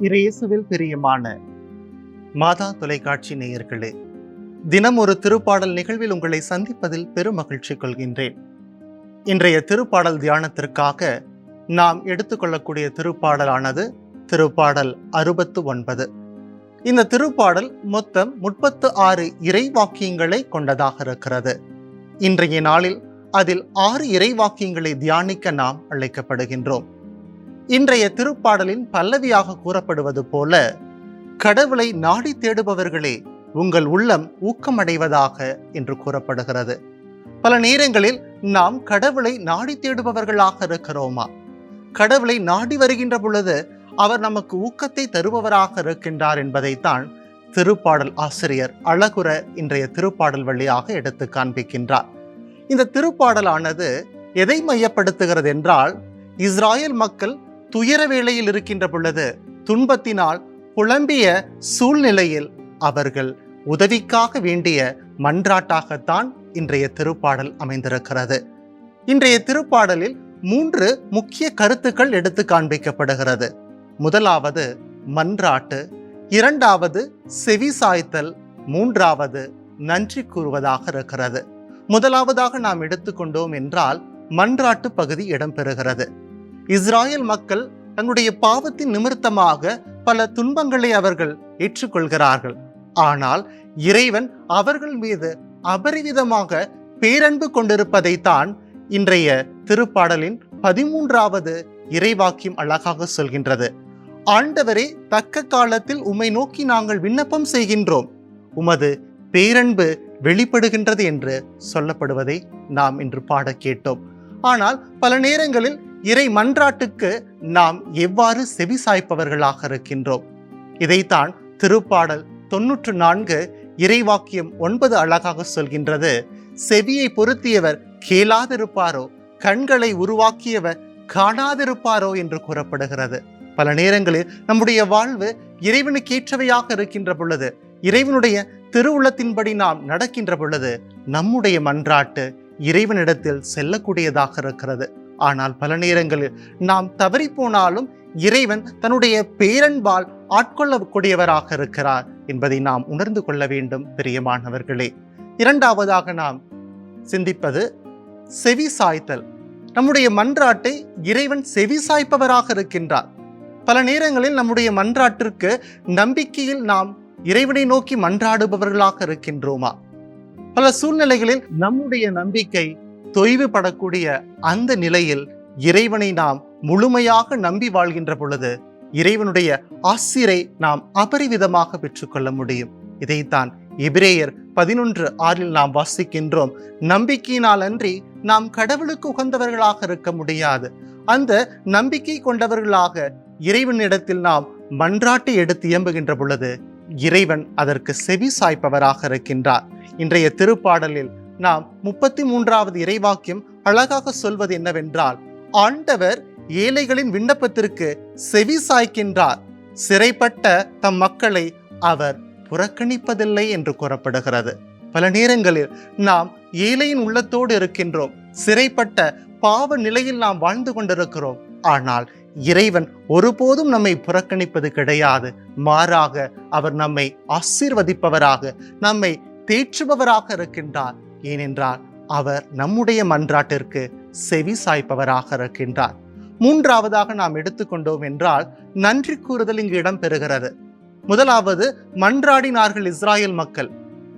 இயேசுவில் பிரியமான மாதா தொலைக்காட்சி நேயர்களே தினம் ஒரு திருப்பாடல் நிகழ்வில் உங்களை சந்திப்பதில் பெரும் மகிழ்ச்சி கொள்கின்றேன். இன்றைய திருப்பாடல் தியானத்திற்காக நாம் எடுத்துக்கொள்ளக்கூடிய திருப்பாடலானது திருப்பாடல் அறுபத்து ஒன்பது இந்த திருப்பாடல் மொத்தம் முப்பத்து ஆறு இறை வாக்கியங்களை கொண்டதாக இருக்கிறது. இன்றைய நாளில் அதில் ஆறு இறை வாக்கியங்களை தியானிக்க நாம் அழைக்கப்படுகின்றோம். இன்றைய திருப்பாடலின் பல்லவியாக கூறப்படுவது போல கடவுளை நாடி தேடுபவர்களே உங்கள் உள்ளம் ஊக்கமடைவதாக என்று கூறப்படுகிறது. பல நேரங்களில் நாம் கடவுளை நாடி தேடுபவர்களாக இருக்கிறோமா? கடவுளை நாடி வருகின்ற பொழுது அவர் நமக்கு ஊக்கத்தை தருபவராக இருக்கின்றார் என்பதைத்தான் திருப்பாடல் ஆசிரியர் அழகுற இன்றைய திருப்பாடல் வழியாக எடுத்து காண்பிக்கின்றார். இந்த திருப்பாடலானது எதை மையப்படுத்துகிறது என்றால் இஸ்ராயல் மக்கள் துயர வேளையில் இருக்கின்ற பொழுது துன்பத்தினால் புலம்பிய சூழ்நிலையில் அவர்கள் உதவிக்காக வேண்டிய மன்றாட்டாகத்தான் இன்றைய திருப்பாடல் அமைந்திருக்கிறது. இன்றைய திருப்பாடலில் மூன்று முக்கிய கருத்துக்கள் எடுத்து காண்பிக்கப்படுகிறது. முதலாவது மன்றாட்டு இரண்டாவது செவி சாய்த்தல் மூன்றாவது நன்றி கூறுவதாக இருக்கிறது. முதலாவதாக நாம் எடுத்துக்கொண்டோம் என்றால் மன்றாட்டு பகுதி இடம்பெறுகிறது. இஸ்ராயல் மக்கள் தங்களுடைய பாவத்தின் நிமித்தமாக பல துன்பங்களை அவர்கள் ஏற்றுக்கொள்கிறார்கள். ஆனால் இறைவன் அவர்கள் மீது அபரிவிதமாக பேரன்பு கொண்டிருப்பதைத்தான் இன்றைய திருப்பாடலின் பதிமூன்றாவது இறைவாக்கியம் அழகாக சொல்கின்றது. ஆண்டவரே தக்க காலத்தில் உம்மை நோக்கி நாங்கள் விண்ணப்பம் செய்கின்றோம். உமது பேரன்பு வெளிப்படுகின்றது என்று சொல்லப்படுவதை நாம் இன்று பாட கேட்டோம். ஆனால் பல நேரங்களில் இறை மன்றாட்டுக்கு நாம் எவ்வாறு செவி சாய்ப்பவர்களாக இருக்கின்றோம்? இதைத்தான் திருப்பாடல் தொன்னூற்று நான்கு இறைவாக்கியம் ஒன்பது அழகாக சொல்கின்றது. செவியை பொருத்தியவர் கேளாதிருப்பாரோ? கண்களை உருவாக்கியவர் காணாதிருப்பாரோ? என்று கூறப்படுகிறது. பல நேரங்களில் நம்முடைய வாழ்வு இறைவனுக்கு ஏற்றவையாக இருக்கின்ற பொழுது இறைவனுடைய திருவுள்ளத்தின்படி நாம் நடக்கின்ற பொழுது நம்முடைய மன்றாட்டு இறைவனிடத்தில் செல்லக்கூடியதாக இருக்கிறது. ஆனால் பல நேரங்களில் நாம் தவறி போனாலும் இறைவன் தன்னுடைய பேரன்பால் ஆட்கொள்ளக்கூடியவராக இருக்கிறார் என்பதை நாம் உணர்ந்து கொள்ள வேண்டும் பிரியமானவர்களே. இரண்டாவதாக நாம் சிந்திப்பது செவி சாய்த்தல். நம்முடைய மன்றாட்டை இறைவன் செவி சாய்ப்பவராக இருக்கின்றார். பல நேரங்களில் நம்முடைய மன்றாட்டிற்கு நம்பிக்கையில் நாம் இறைவனை நோக்கி மன்றாடுபவர்களாக இருக்கின்றோமா? பல சூழ்நிலைகளில் நம்முடைய நம்பிக்கை தொய்வுபடக்கூடிய அந்த நிலையில் இறைவனை நாம் முழுமையாக நம்பி வாழ்கின்ற பொழுது இறைவனுடைய ஆசிரை நாம் அபரிவிதமாக பெற்றுக்கொள்ள முடியும். இதைத்தான் எபிரேயர் பதினொன்று ஆறில் நாம் வாசிக்கின்றோம். நம்பிக்கையினால் அன்றி நாம் கடவுளுக்கு உகந்தவர்களாக இருக்க முடியாது. அந்த நம்பிக்கை கொண்டவர்களாக இறைவனிடத்தில் நாம் மன்றாட்டை எடுத்து இயம்புகின்ற பொழுது இறைவன் அதற்கு செவி சாய்ப்பவராக இருக்கின்றார். இன்றைய திருப்பாடலில் நாம் முப்பத்தி மூன்றாவது இறைவாக்கியம் அழகாக சொல்வது என்னவென்றால் ஆண்டவர் ஏழைகளின் விண்ணப்பத்திற்கு செவி சாய்க்கின்றார். சிறைப்பட்ட தம் மக்களை அவர் புறக்கணிப்பதில்லை என்று கூறப்படுகிறது. பல நேரங்களில் நாம் ஏழையின் உள்ளத்தோடு இருக்கின்றோம். சிறைப்பட்ட பாவ நிலையில் நாம் வாழ்ந்து கொண்டிருக்கிறோம். ஆனால் இறைவன் ஒருபோதும் நம்மை புறக்கணிப்பது கிடையாது. மாறாக அவர் நம்மை ஆசீர்வதிப்பவராக நம்மை தேற்றுபவராக இருக்கின்றார். ஏனென்றால் அவர் நம்முடைய மன்றாட்டிற்கு செவி சாய்ப்பவராக இருக்கின்றார். மூன்றாவதாக நாம் எடுத்துக்கொண்டோம் என்றால் நன்றி கூறுதல் இங்கு இடம்பெறுகிறது. முதலாவது மன்றாடினார்கள் இஸ்ராயல் மக்கள்.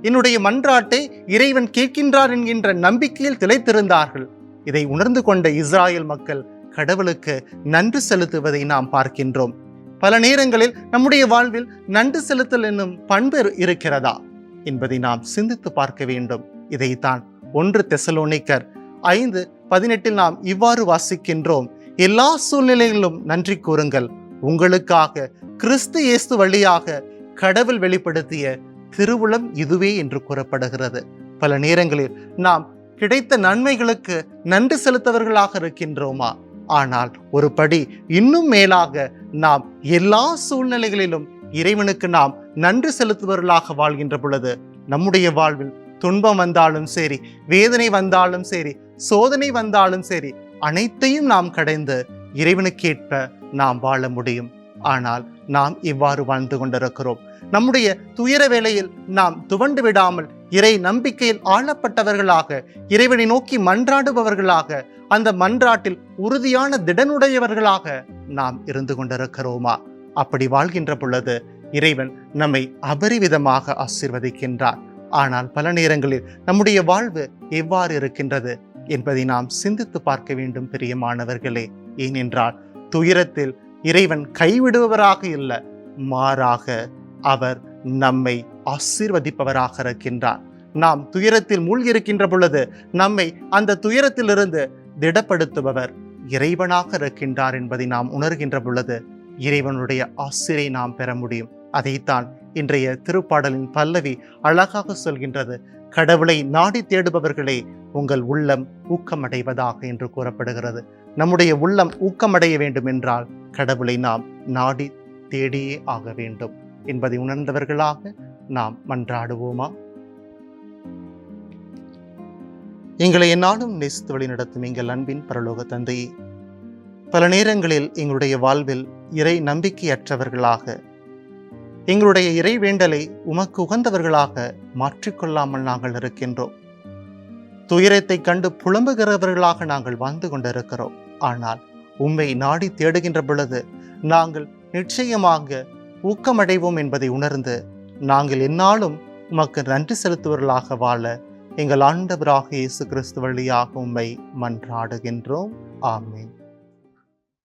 என்னுடைய மன்றாட்டை இறைவன் கேட்கின்றார் என்கின்ற நம்பிக்கையில் திளைத்திருந்தார்கள். இதை உணர்ந்து கொண்ட இஸ்ராயல் மக்கள் கடவுளுக்கு நன்றி செலுத்துவதை நாம் பார்க்கின்றோம். பல நேரங்களில் நம்முடைய வாழ்வில் நன்றி செலுத்தல் என்னும் பண்பு இருக்கிறதா? என்பதை நாம் சிந்தித்து பார்க்க வேண்டும். இதைத்தான் ஒன்று தெசலோனிக்கர் ஐந்து பதினெட்டில் நாம் இவ்வாறு வாசிக்கின்றோம். எல்லா சூழ்நிலைகளிலும் நன்றி கூறுங்கள். உங்களுக்காக கிறிஸ்து இயேசு வழியாக கடவுள் வெளிப்படுத்திய திருவுளம் இதுவே என்று கூறப்படுகிறது. பல நேரங்களில் நாம் கிடைத்த நன்மைகளுக்கு நன்றி செலுத்தவர்களாக இருக்கின்றோமா? ஆனால் ஒரு படி இன்னும் மேலாக நாம் எல்லா சூழ்நிலைகளிலும் இறைவனுக்கு நாம் நன்றி செலுத்துபவர்களாக வாழ்கின்ற பொழுது நம்முடைய வாழ்வில் துன்பம் வந்தாலும் சரி வேதனை வந்தாலும் சரி சோதனை வந்தாலும் சரி அனைத்தையும் நாம் கடைந்து இறைவனுக்கேற்ப நாம் வாழ முடியும். ஆனால் நாம் இவ்வாறு வாழ்ந்து கொண்டிருக்கிறோம். நம்முடைய துயர வேளையில் நாம் துவண்டு விடாமல் இறை நம்பிக்கையில் ஆளப்பட்டவர்களாக இறைவனை நோக்கி மன்றாடுபவர்களாக அந்த மன்றாட்டில் உறுதியான திடனுடையவர்களாக நாம் இருந்து கொண்டிருக்கிறோமா? அப்படி வாழ்கின்ற பொழுது இறைவன் நம்மை அபரிவிதமாக ஆசிர்வதிக்கின்றார். ஆனால் பல நேரங்களில் நம்முடைய வாழ்வு எவ்வாறு இருக்கின்றது என்பதை நாம் சிந்தித்து பார்க்க வேண்டும் பிரியமானவர்களே. ஏனென்றால் துயரத்தில் இறைவன் கைவிடுபவராக இல்லை மாறாக அவர் நம்மை ஆசீர்வதிப்பவராக இருக்கின்றார். நாம் துயரத்தில் மூழ்கியிருக்கின்ற பொழுது நம்மை அந்த துயரத்திலிருந்து திடப்படுத்துபவர் இறைவனாக இருக்கின்றார் என்பதை நாம் உணர்கின்ற பொழுது இறைவனுடைய ஆசிரியை நாம் பெற முடியும். அதைத்தான் இன்றைய திருப்பாடலின் பல்லவி அழகாக சொல்கின்றது. கடவுளை நாடி தேடுபவர்களே உங்கள் உள்ளம் ஊக்கமடைவதாக என்று கூறப்படுகிறது. நம்முடைய உள்ளம் ஊக்கமடைய வேண்டும் என்றால் கடவுளை நாம் நாடி தேடியே ஆக வேண்டும். என்பதை உணர்ந்தவர்களாக நாம் மன்றாடுவோமா? எங்களை என்னாலும் நேசித்து வழி நடத்தும் எங்கள் அன்பின் பரலோக தந்தையை பல நேரங்களில் எங்களுடைய வாழ்வில் இறை நம்பிக்கையற்றவர்களாக எங்களுடைய இறை வேண்டலை உமக்கு உகந்தவர்களாக மாற்றிக்கொள்ளாமல் நாங்கள் இருக்கின்றோம். துயரத்தை கண்டு புலம்புகிறவர்களாக நாங்கள் வாழ்ந்து கொண்டிருக்கிறோம். ஆனால் உம்மை நாடி தேடுகின்ற பொழுது நாங்கள் நிச்சயமாக ஊக்கமடைவோம் என்பதை உணர்ந்து நாங்கள் என்னாலும் உமக்கு நன்றி செலுத்துவர்களாக வாழ எங்கள் ஆண்டவராக இயேசு கிறிஸ்து வழியாக உம்மை மன்றாடுகின்றோம். ஆமேன்.